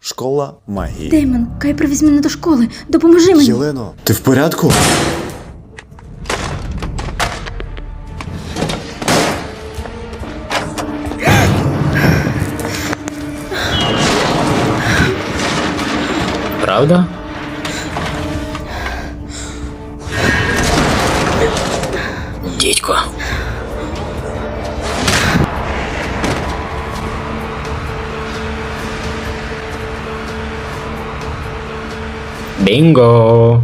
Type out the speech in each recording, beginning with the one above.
школа магії. Деймон, Кай привіз мене до школи. Допоможи мені. Єлено, ти в порядку? Правда? Дідько. Бінго!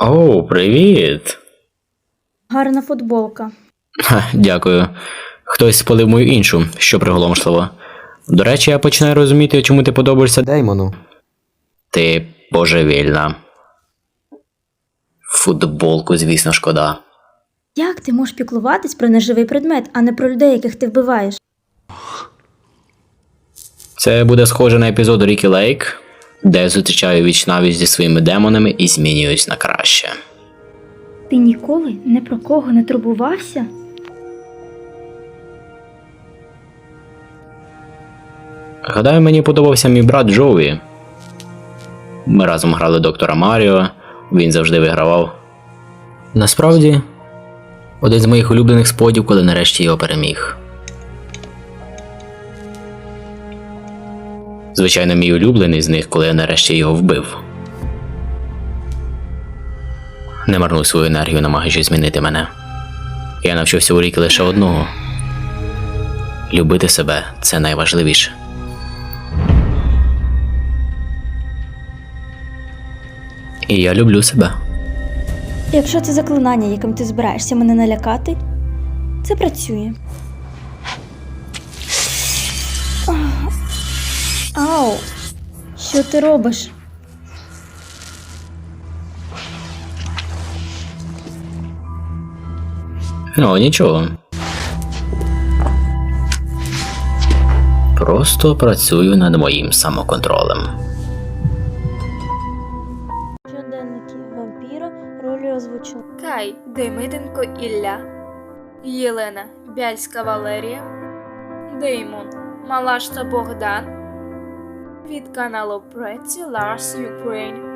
Оу, привіт! Гарна футболка. Ха, дякую. Хтось спалив мою іншу, що приголомшливо. До речі, я починаю розуміти, чому ти подобаєшся Деймону. Ти божевільна. Футболку, звісно, шкода. Як ти можеш піклуватись про неживий предмет, а не про людей, яких ти вбиваєш? Це буде схоже на епізод Рікі Лейк, де я зустрічаю віч навіть зі своїми демонами і змінююсь на краще. Ти ніколи не про кого не турбувався? Гадаю, мені подобався мій брат Джоуі. Ми разом грали доктора Маріо, він завжди вигравав. Насправді, один з моїх улюблених сподів, коли нарешті його переміг. Звичайно, мій улюблений з них, коли я нарешті його вбив. Не марнуй свою енергію, намагаючись змінити мене. Я навчився у ріки лише одного. Любити себе це найважливіше. І я люблю себе. Якщо це заклинання, яким ти збираєшся мене налякати, це працює. Ау! Що ти робиш? Ну, нічого. Просто працюю над моїм самоконтролем. Озвучила. Кай Демиденко Ілля, Єлена Бяльська Валерія, Деймон Малашта Богдан. Від каналу Преці Ларс Юкрейн